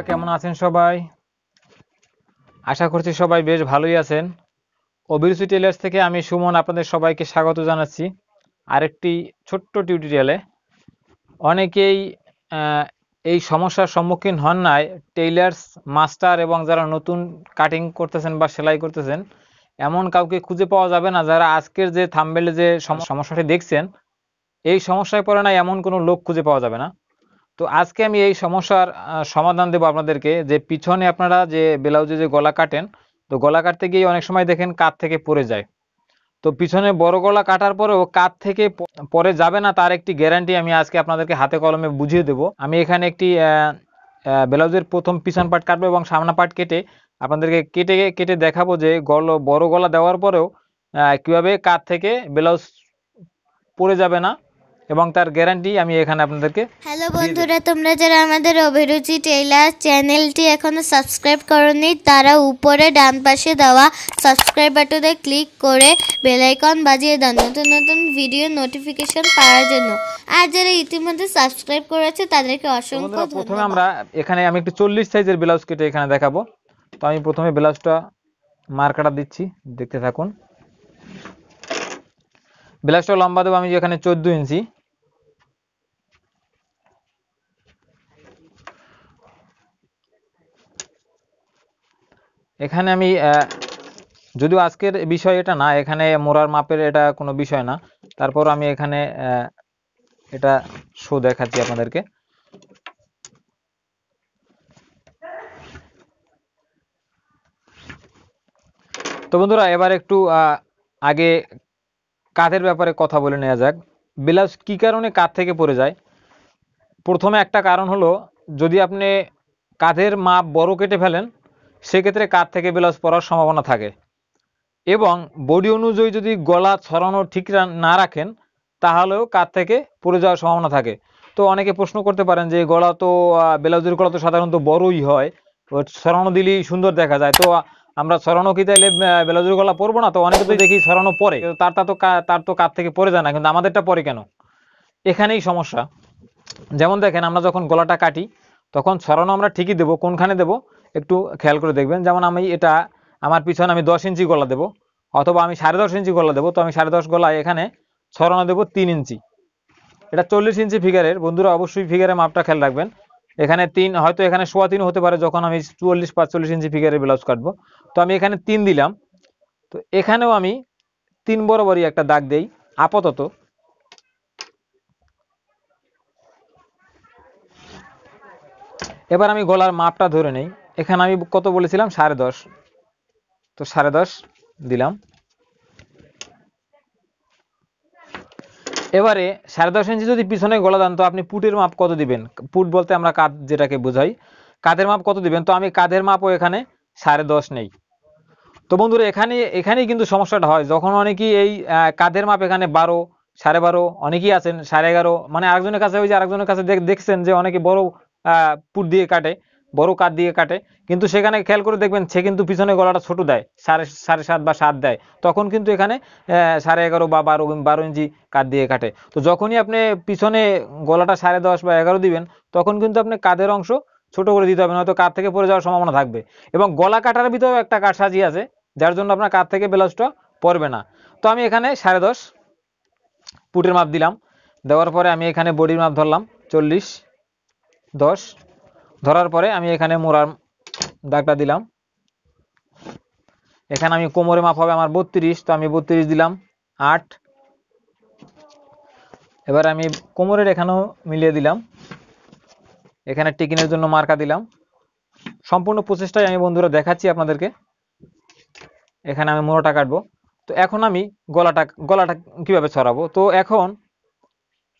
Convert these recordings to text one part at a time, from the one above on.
বন্ধুরা, কেমন আছেন সবাই? আশা করছি সবাই বেশ ভালোই আছেন। অভিরুচি টেলার্স থেকে আমি সুমন আপনাদের সবাইকে স্বাগত জানাচ্ছি আরেকটি ছোট্ট টিউটোরিয়ালে অনেকেই এই সমস্যার সম্মুখীন হন নাই। টেইলার্স মাস্টার এবং যারা নতুন কাটিং করতেছেন বা সেলাই করতেছেন, এমন কাউকে খুঁজে পাওয়া যাবে না। যারা আজকের যে থাম্বেলে যে সম- সমস্যাটি দেখছেন, এই সমস্যায় পড়ে না এমন কোনো লোক খুঁজে পাওয়া যাবে না। তো আজকে আমি এই সমস্যার সমাধান দেবো আপনাদেরকে। যে পিছনে আপনারা যে ব্লাউজে যে গলা কাটেন, তো গলা কাটতে গিয়ে অনেক সময় দেখেন কাত থেকে পড়ে যায়। তো পিছনে বড় গলা কাটার পরেও কাত থেকে পরে যাবে না তার একটি গ্যারান্টি আমি আজকে আপনাদেরকে হাতে কলমে বুঝিয়ে দেবো। আমি এখানে একটি ব্লাউজের প্রথম পিছন পাট কাটবো এবং সামনা পাট কেটে আপনাদেরকে কেটে কেটে দেখাবো যে গল, বড় গলা দেওয়ার পরেও কীভাবে কাত থেকে ব্লাউজ পরে যাবে না। এবং তার গ্যারান্টি আমি এখানে আপনাদেরকে হ্যালো বন্ধুরা তোমরা যারা আমাদের অভিরুচি টেইলার চ্যানেলটি এখনও সাবস্ক্রাইব করনি তারা উপরে ডান পাশে দেওয়া সাবস্ক্রাইব বাটনে ক্লিক করে বেল আইকন বাজিয়ে দাও নতুন নতুন ভিডিও নোটিফিকেশন পাওয়ার জন্য। আর যারা ইতিমধ্যে সাবস্ক্রাইব করেছে তাদেরকে অসংখ্য প্রথমে আমরা এখানে আমি একটু চল্লিশ সাইজের ব্লাউজ কেটে এখানে দেখাবো। তো আমি প্রথমে ব্লাউজটা মার্কাটা দিচ্ছি দেখতে থাকুন। ব্লাউজটা লম্বা দেবো আমি এখানে চোদ্দ ইঞ্চি। এখানে আমি যদিও আজকের বিষয় এটা না, এখানে মোড়ার মাপের এটা কোনো বিষয় না। তারপর আমি এখানে এটা শো দেখাচ্ছি আপনাদেরকে। তো বন্ধুরা, এবার একটু আগে কাঁধের ব্যাপারে কথা বলে নেওয়া যাক। ব্লাউজ কী কারণে কাঁধ থেকে পড়ে যায়? প্রথমে একটা কারণ হলো, যদি আপনি কাঁধের মাপ বড় কেটে ফেলেন সেক্ষেত্রে কাঁধ থেকে ব্লাউজ পরার সম্ভাবনা থাকে। এবং বডি অনুযায়ী যদি গলা ছড়ানো ঠিক না রাখেন, তাহলেও কাঁধ থেকে পড়ে যাওয়ার সম্ভাবনা থাকে। তো অনেকে প্রশ্ন করতে পারেন যে, গলা তো ব্লাউজের গলা তো সাধারণত বড়ই হয় ছড়ানো দিলেই সুন্দর দেখা যায়। তো আমরা ছড়ানো কি তাইলে ব্লাউজের গলা পরবো না? তো অনেকে তো দেখি ছড়ানো পরে। তার তা তার তো কাঁধ থেকে পড়ে যায় না, কিন্তু আমাদেরটা পরে কেন? এখানেই সমস্যা। যেমন দেখেন, আমরা যখন গলাটা কাটি, তখন ছড়ানো আমরা ঠিকই দেবো, কোনখানে দেবো? একটু খেয়াল করে দেখবেন। যেমন আমি এটা, আমার পিছনে আমি দশ ইঞ্চি গলা দেবো, অথবা আমি সাড়ে দশ ইঞ্চি গলা দেবো, তো আমি সাড়ে দশ গলায় এখানে ছড়ানো দেবো তিন ইঞ্চি। এটা চল্লিশ ইঞ্চি ফিগারের, বন্ধুরা অবশ্যই ফিগারের মাপটা খেয়াল রাখবেন। এখানে তিন, হয়তো এখানে সোয়া তিন হতে পারে যখন আমি চুয়াল্লিশ, পাঁচচল্লিশ ইঞ্চি ফিগারের ব্লাউজ কাটবো। তো আমি এখানে তিন দিলাম। তো এখানেও আমি তিন বরাবরই একটা দাগ দেই, আপাতত। এবার আমি গলার মাপটা ধরে নেই। এখানে আমি কত বলেছিলাম? সাড়ে দশ। তো সাড়ে দশ দিলাম। এবারে সাড়ে দশ ইঞ্চি যদি পিছনে গলা দেন, তো আপনি পুটের মাপ কত দিবেন? পুট বলতে আমরা কাঁধ যেটাকে বোঝাই। কাঁধের মাপ কত দিবেন? তো আমি কাঁধের মাপও এখানে সাড়ে দশ নেই। তো বন্ধুরা, এখানে, এখানেই কিন্তু সমস্যাটা হয়। যখন অনেকেই এই কাঁধের মাপ এখানে বারো, সাড়ে বারো, অনেকেই আছেন, সাড়ে এগারো মানে আরেকজনের কাছে ওই যে আরেকজনের কাছে দেখ- দেখছেন যে অনেকে বড় পুট দিয়ে কাটে। বড় কাঠ দিয়ে কাটে। কিন্তু সেখানে খেয়াল করে দেখবেন সে কিন্তু পিছনে গলাটা ছোট দেয়, সাড়ে সাড়ে সাত বা সাত দেয়। তখন কিন্তু এখানে সাড়ে এগারো বা বারো বারো ইঞ্চি কাঠ দিয়ে কাটে। তো যখনই আপনি পিছনে গলাটা সাড়ে দশ বা এগারো দিবেন, তখন কিন্তু আপনি কাঁধের অংশ ছোট করে দিতে হবে, নয়তো কাঠ থেকে পড়ে যাওয়ার সম্ভাবনা থাকবে। এবং গলা কাটার ভিতরেও একটা কাঠ সাজিয়ে আছে, যার জন্য আপনার কাঠ থেকে ব্লাউজটা পড়বে না। তো আমি এখানে সাড়ে দশ পুটের মাপ দিলাম। দেওয়ার পরে আমি এখানে বডির মাপ ধরলাম, চল্লিশ, দশ। ধরার পরে আমি এখানে মোড়ার দাগটা দিলাম। এখানে আমি কোমরে মাপ হবে আমার বত্রিশ, তো আমি বত্রিশ দিলাম, আট। এবার আমি কোমরের এখানেও মিলিয়ে দিলাম। এখানে টিকিনের জন্য মার্কা দিলাম। সম্পূর্ণ প্রচেষ্টাই আমি বন্ধুরা দেখাচ্ছি আপনাদেরকে। এখানে আমি মোড়াটা কাটবো। তো এখন আমি গলাটা গলাটা কীভাবে ছড়াবো? তো এখন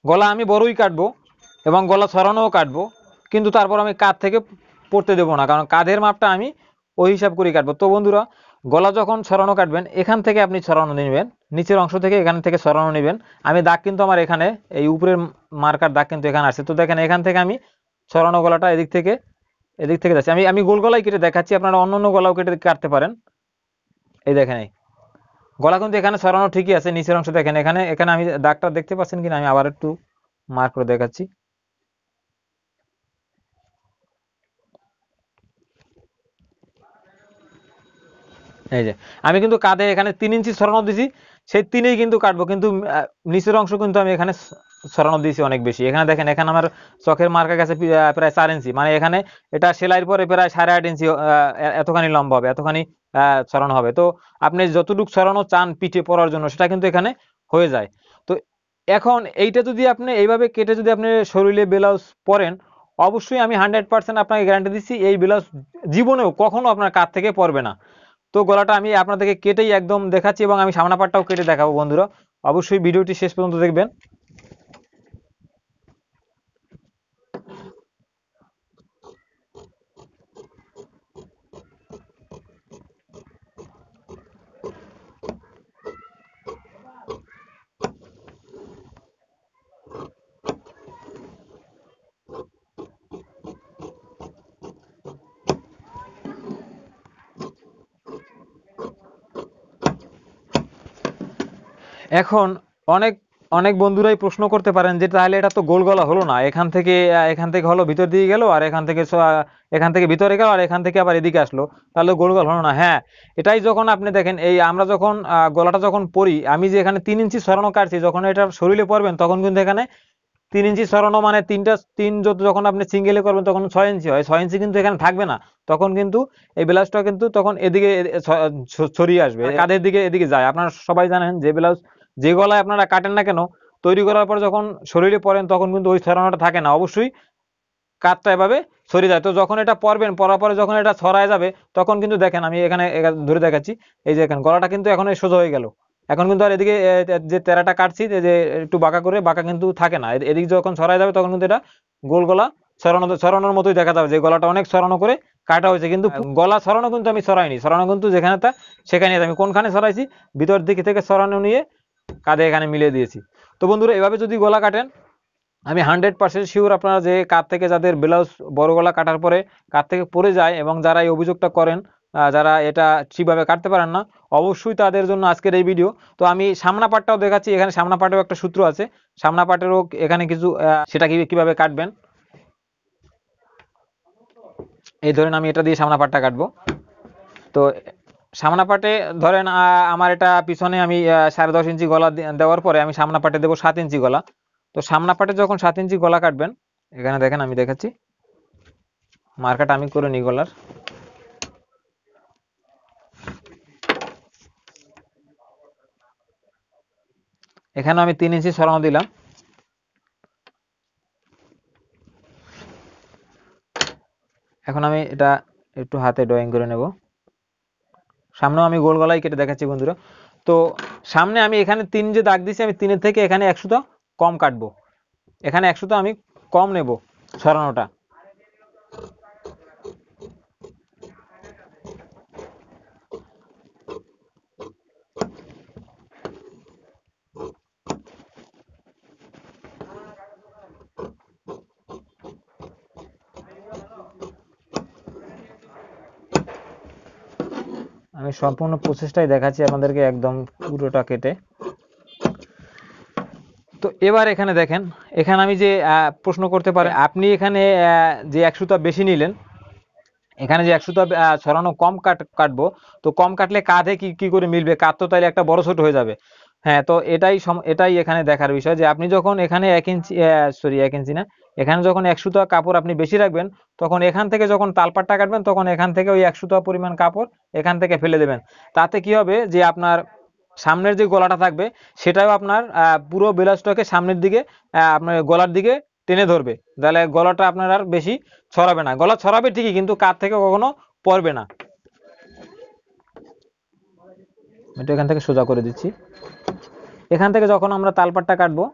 গলা আমি বড়ই কাটবো এবং গলা ছড়ানোও কাটবো। কিন্তু তারপর আমি কাঁধ থেকে পড়তে দেবো না, কারণ কাঁধের মাপটা আমি ওই হিসাব করেই কাটবো। তো বন্ধুরা, গলা যখন ছড়ানো কাটবেন, এখান থেকে আপনি ছড়ানো নেবেন, নিচের অংশ থেকে এখান থেকে ছড়ানো নেবেন। আমি দাগ কিন্তু আমার এখানে, এই উপরের মার্কার দাগ কিন্তু এখানে আছে। তো দেখেন, এখান থেকে আমি ছড়ানো গলাটা এদিক থেকে এদিক থেকে যাচ্ছে। আমি আমি গোল গলায় কেটে দেখাচ্ছি, আপনারা অন্য অন্য গলাও কেটে কাটতে পারেন। এই দেখেন, এই গলা কিন্তু এখানে ছড়ানো ঠিকই আছে, নিচের অংশ দেখেন, এখানে এখানে আমি দাগটা দেখতে পাচ্ছেন কিনা, আমি আবার একটু মার্ক করে দেখাচ্ছি। এই যে, আমি কিন্তু কাঁধে এখানে তিন ইঞ্চি সরানো দিছি, সেই তিনেই কিন্তু কাটবো, কিন্তু নিচের অংশ কিন্তু আমি এখানে সরানো দিয়েছি অনেক বেশি। এখানে দেখেন, এখানে আমার চোখের মার্কা গেছে প্রায় চার ইঞ্চি। মানে এখানে এটা সেলাইয়ের পরে প্রায় সাড়ে আট ইঞ্চি এতখানি লম্বা হবে, এতখানি সরানো হবে। তো আপনি যতটুকু সরানো চান পিঠে পড়ার জন্য, সেটা কিন্তু এখানে হয়ে যায়। তো এখন এইটা যদি আপনি এইভাবে কেটে যদি আপনি শরীরে ব্লাউজ পরেন, অবশ্যই আমি হান্ড্রেড পার্সেন্ট আপনাকে গ্যারান্টি দিচ্ছি, এই ব্লাউজ জীবনেও কখনো আপনার কাছ থেকে পরবে না। তো গলাটা আমি আপনাদেরকে কেটেই একদম দেখাচ্ছি এবং আমি সামনা পাটটাও কেটে দেখাবো বন্ধুরা। অবশ্যই ভিডিওটি শেষ পর্যন্ত দেখবেন। এখন অনেক অনেক বন্ধুরাই প্রশ্ন করতে পারেন যে তাহলে এটা তো গোল গলা হলো না। এখান থেকে এখান থেকে হলো ভিতর দিকে গেল আর এখান থেকে এখান থেকে ভিতরে গেল আর এখান থেকে আবার এদিকে আসলো। তাহলে গোল গলা হলো না। হ্যাঁ এটাই যখন আপনি দেখেন এই আমরা যখন গলাটা যখন পরি আমি যে এখানে তিন ইঞ্চি সরানো কাটছি যখন এটা শরীরে পরবেন তখন কিন্তু এখানে তিন ইঞ্চি সরানো মানে তিনটা তিন যত- যখন আপনি সিঙ্গেলে করবেন তখন ছয় ইঞ্চি হয়। ছয় ইঞ্চি কিন্তু এখানে থাকবে না। তখন কিন্তু এই ব্লাউজটা কিন্তু তখন এদিকে ছড়িয়ে আসবে। কাঁধের দিকে এদিকে যায়। আপনারা সবাই জানেন যে ব্লাউজ যে গলায় আপনারা কাটেন না কেন তৈরি করার পর যখন শরীরে পরেন তখন কিন্তু ওই ছড়ানোটা থাকে না। অবশ্যই কাতটা এভাবে ছড়িয়ে যায়। তো যখন এটা পরবেন পরার পরে যখন এটা ছড়ায় যাবে তখন কিন্তু দেখেন আমি এখানে ধরে দেখাচ্ছি এই যে এখানে গলাটা কিন্তু এখন সোজা হয়ে গেল। এখন কিন্তু আর এদিকে যে তেরাটা কাটছি যে একটু বাঁকা করে বাঁকা কিন্তু থাকে না। এদিকে যখন ছড়ায় যাবে তখন কিন্তু এটা গোল গলা ছড়ানো ছড়ানোর মতোই দেখা যাবে যে গলাটা অনেক ছড়ানো করে কাটা হয়েছে। কিন্তু গলা ছড়ানো কিন্তু আমি ছড়াইনি। ছড়ানো কিন্তু যেখানে তা সেখানে আমি কোনখানে ছড়াইছি? ভিতর দিকে থেকে ছড়ানো নিয়ে কাঁধে এখানে মিলিয়ে দিয়েছি। তো বন্ধুরা, এভাবে যদি গলা কাটেন, আমি হান্ড্রেড পার্সেন্ট শিওর আপনারা যে কাত থেকে যাদের ব্লাউজ বড় গলা কাটার পরে কাত থেকে পড়ে যায় এবং যারা এই অভিযোগটা করেন যারা এটা ঠিকভাবে কাটতে পারেন না, অবশ্যই তাদের জন্য আজকের এই ভিডিও তো আমি সামনা পাটটাও দেখাচ্ছি, এখানে সামনা পাটেও একটা সূত্র আছে। সামনা পাটেরও এখানে কিছু সেটা কীভাবে কাটবেন? এই ধরেন আমি এটা দিয়ে সামনা পাটটা কাটবো। তো সামনা পাটে ধরেন আমার এটা পিছনে আমি সাড়ে দশ ইঞ্চি গলা দেওয়ার পরে আমি সামনা পাটে দেবো সাত ইঞ্চি গলা। তো সামনা পাটে যখন সাত ইঞ্চি গলা কাটবেন, এখানে দেখেন আমি দেখাচ্ছি। মার্কাটা আমি করে নিই গলার। এখানে আমি তিন ইঞ্চি সরানো দিলাম। এখন আমি এটা একটু হাতে ড্রয়িং করে নেব। সামনেও আমি গোল গলায় কেটে দেখাচ্ছি বন্ধুরা। তো সামনে আমি এখানে তিন যে দাগ দিয়েছি, আমি তিনের থেকে এখানে একশোটা কম কাটবো। এখানে একশোটা আমি কম নেব সরানোটা। আমি সম্পূর্ণ প্রসেসটাই দেখাচ্ছি আপনাদেরকে একদম পুরোটা কেটে। তো এবার এখানে দেখেন, এখানে আমি যে প্রশ্ন করতে পারে, আপনি এখানে যে একশোটা বেশি নিলেন, এখানে যে একশোটা ছড়ানো কম কাট, কাটবো, তো কম কাটলে কাঁধে কি কি করে মিলবে? কাঁধ তো তাইলে একটা বড় ছোট হয়ে যাবে। হ্যাঁ তো এটাই এটাই এখানে দেখার বিষয় যে আপনি যখন এখানে এক ইঞ্চি সরি এক ইঞ্চি না এখানে যখন একশোটা কাপড় আপনি বেশি রাখবেন, তখন এখান থেকে যখন তালপাটটা কাটবেন, তখন এখান থেকে ওই একশোটা পরিমাণ কাপড় এখান থেকে ফেলে দেবেন। তাতে কি হবে যে আপনার সামনের যে গলাটা থাকবে, সেটাও আপনার পুরো ব্লাউজটাকে সামনের দিকে আপনার গলার দিকে টেনে ধরবে। তাহলে গলাটা আপনার আর বেশি ছড়াবে না। গলা ছড়াবে ঠিকই, কিন্তু কাত থেকে কখনো পড়বে না। এটা এখান থেকে সোজা করে দিচ্ছি। এখান থেকে যখন আমরা তালপাটটা কাটবো,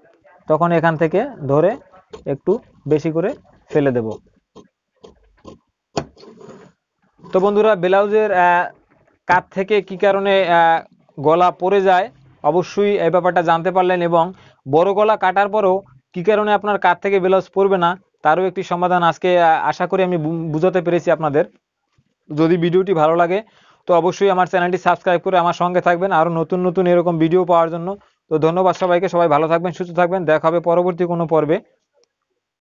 তখন এখান থেকে ধরে একটু বেশি করে ফেলে দেব। তো বন্ধুরা, ব্লাউজের কাত থেকে কি কারণে গলা পড়ে যায় অবশ্যই এই ব্যাপারটা জানতে পারলেন এবং বড় গলা কাটার পরেও কি কারণে আপনার কাত থেকে ব্লাউজ পড়বে না, তারও একটি সমাধান আজকে আশা করি আমি বুঝাতে পেরেছি আপনাদের। যদি ভিডিওটি ভালো লাগে, তো অবশ্যই আমার চ্যানেলটি সাবস্ক্রাইব করে আমার সঙ্গে থাকবেন আরও নতুন নতুন এরকম ভিডিও পাওয়ার জন্য। তো ধন্যবাদ সবাইকে, সবাই ভালো থাকবেন, সুস্থ থাকবেন, দেখা হবে পরবর্তী কোনো পর্বে।